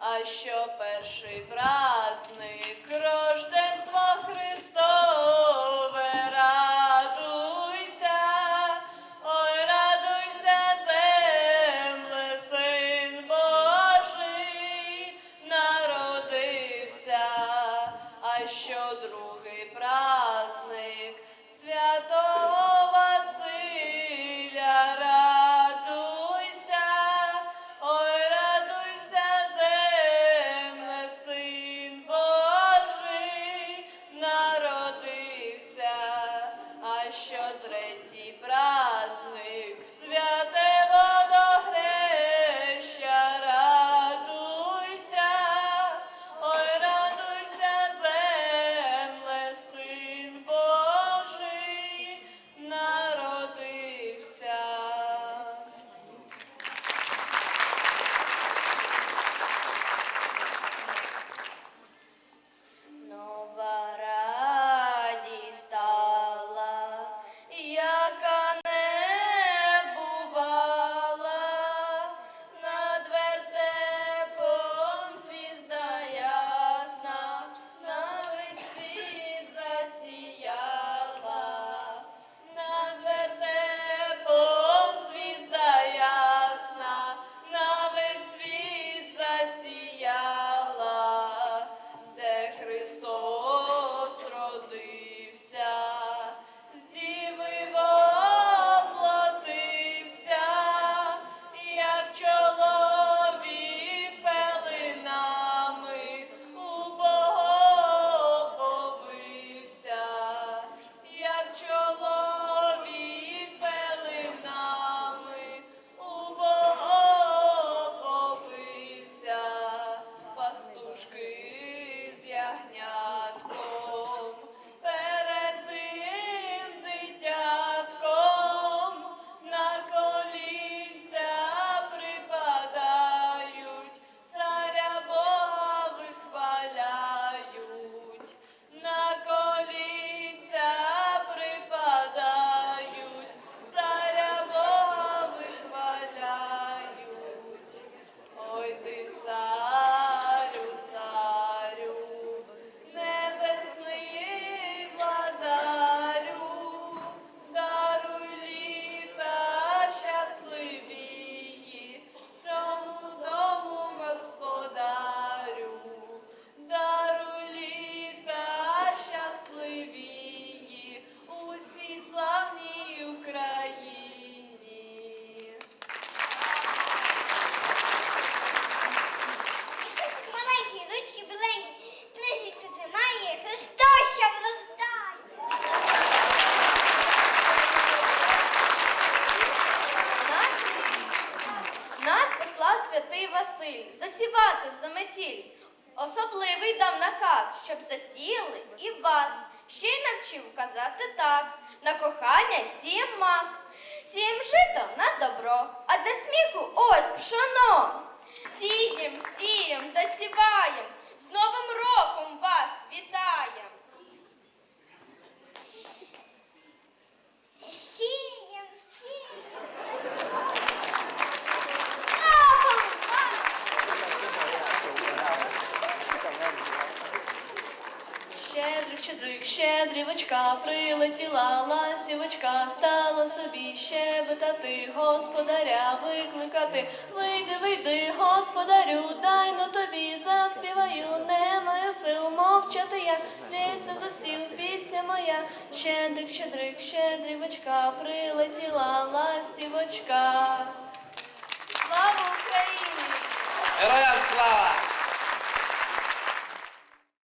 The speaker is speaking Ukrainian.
А що перший праздник Рождество Христове, радуйся, ой, радуйся, земле, син Божий народився, а що другий праздник святий Василь засівати в заметіль. Особливий дав наказ, щоб засіяли і вас. Ще й навчив казати так, на кохання сім мак, сім жито на добро, а для сміху ось пшоно. Сієм, сієм, засіваєм, з Новим роком вас вітаєм. Сієм, сієм. Роком вас! Щедрик, щедрик, щедрівочка, прилетіла ластівочка, стала собі щебетати, господаря викликати. Вийди, вийди, господарю, дай но тобі заспіваю, не маю сил мовчати я, за стіл, пісня моя. Щедрик, щедрик, щедрівочка, прилетіла ластівочка.